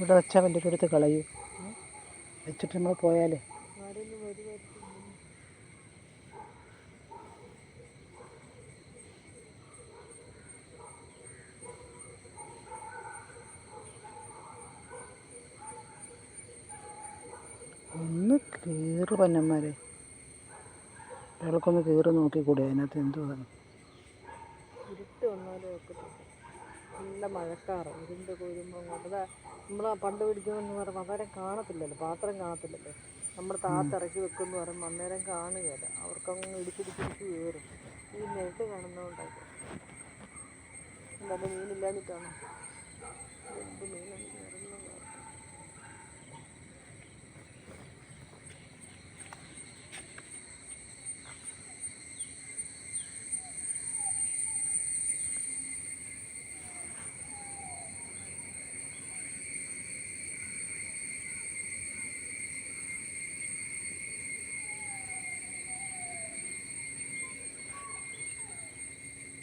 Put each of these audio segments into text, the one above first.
ഇവിടെ വെച്ചാൽ വലിയൊരു എടുത്ത് കളയൂ. വെച്ചിട്ട് നമ്മൾ പോയാലേ. ഒന്ന് കീറ് പന്നന്മാരെ. ഒരാൾക്കൊന്ന് കീറി നോക്കിക്കൂടെ? അതിനകത്ത് എന്തുവാണ് ഇരുട്ട് വന്നാലും നല്ല മഴക്കാറ് ഇരുണ്ട് കൊഴുമ്പോൾ കൊണ്ട് നമ്മൾ പണ്ട് പിടിക്കുമെന്ന് പറയുമ്പോൾ അന്നേരം കാണത്തില്ലല്ലോ പാത്രം കാണത്തില്ലല്ലോ. നമ്മൾ താത്തിറക്കി വെക്കുമെന്ന് പറയുമ്പോൾ അന്നേരം കാണുകയില്ല അവർക്കങ്ങ് ഇടിച്ചിടിച്ചിടിച്ച് കയറും ഈ നെറ്റ് കാണുന്നതുകൊണ്ടാണ് എന്താ മീനില്ലാഞ്ഞിട്ടാണ്? എന്ത് മീനാണ്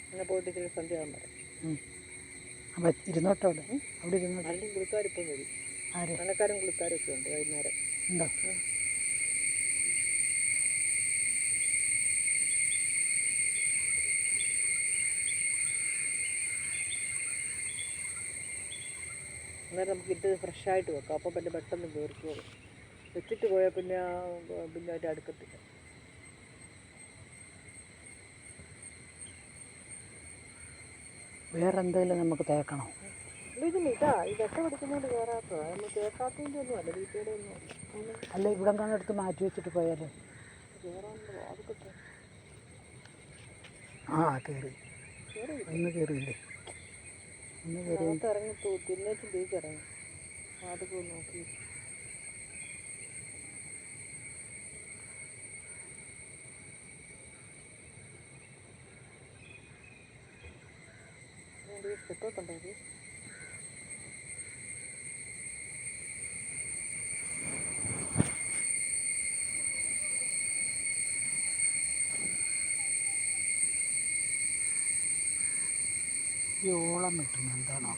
അങ്ങനെ പോയിട്ട് ഇച്ചിരി സന്ധ്യ ആകാൻ അപ്പം ഇരുന്നോട്ടോ അവിടെ? അവിടെ ഇരുന്നോട്ടെ? അല്ലെങ്കിൽ കുളിക്കാരിപ്പം വരും. ആര്? പണക്കാരും കുളിക്കാരും ഒക്കെ ഉണ്ട് വൈകുന്നേരം. ഉണ്ടോ? അന്നേരം നമുക്ക് ഇത് ഫ്രഷായിട്ട് വെക്കാം. അപ്പോൾ പിന്നെ പെട്ടെന്ന് കയറിക്കോളും വെച്ചിട്ട് പോയാൽ പിന്നെ പിന്നെ അതിന്റെ അടുക്കത്തില്ല വേറെ എന്തെങ്കിലും നമുക്ക് തേക്കണോ? അല്ല, ഇവിടെ എടുത്ത് മാറ്റി വെച്ചിട്ട് പോയാലോ. ആ കയറി ഒന്ന് കയറിയില്ലേ ഒന്ന് കയറി ഇറങ്ങി തൂ- തിന്നേച്ച് തിരിച്ചിറങ്ങി. വാതിക്ക് നോക്കി. സെറ്റൊക്കെ ഉണ്ടാക്കി ഈ ഓളം വെട്ടുന്നു എന്താണോ?